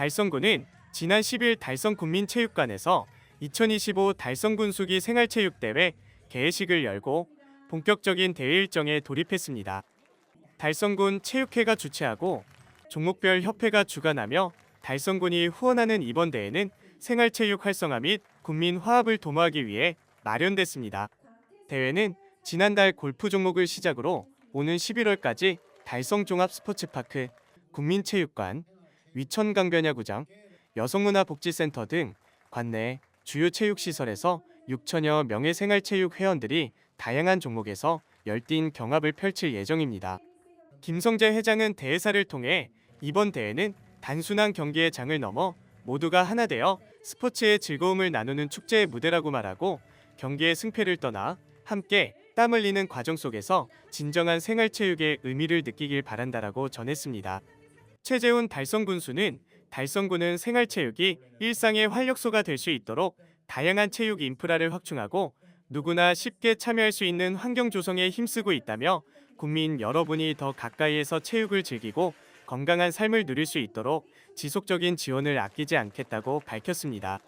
달성군은 지난 10일 달성군민체육관에서 2025 달성군 수기 생활체육대회 개회식을 열고 본격적인 대회 일정에 돌입했습니다. 달성군 체육회가 주최하고 종목별 협회가 주관하며 달성군이 후원하는 이번 대회는 생활체육 활성화 및 국민 화합을 도모하기 위해 마련됐습니다. 대회는 지난달 골프 종목을 시작으로 오는 11월까지 달성 종합 스포츠파크, 국민체육관, 위천강변야구장, 여성문화복지센터 등 관내 주요 체육시설에서 6천여 명의 생활체육 회원들이 다양한 종목에서 열띤 경합을 펼칠 예정입니다. 김성재 회장은 대회사를 통해 이번 대회는 단순한 경기의 장을 넘어 모두가 하나 되어 스포츠의 즐거움을 나누는 축제의 무대라고 말하고 경기의 승패를 떠나 함께 땀 흘리는 과정 속에서 진정한 생활체육의 의미를 느끼길 바란다라고 전했습니다. 최재훈 달성군수는 달성군은 생활체육이 일상의 활력소가 될 수 있도록 다양한 체육 인프라를 확충하고 누구나 쉽게 참여할 수 있는 환경 조성에 힘쓰고 있다며 국민 여러분이 더 가까이에서 체육을 즐기고 건강한 삶을 누릴 수 있도록 지속적인 지원을 아끼지 않겠다고 밝혔습니다.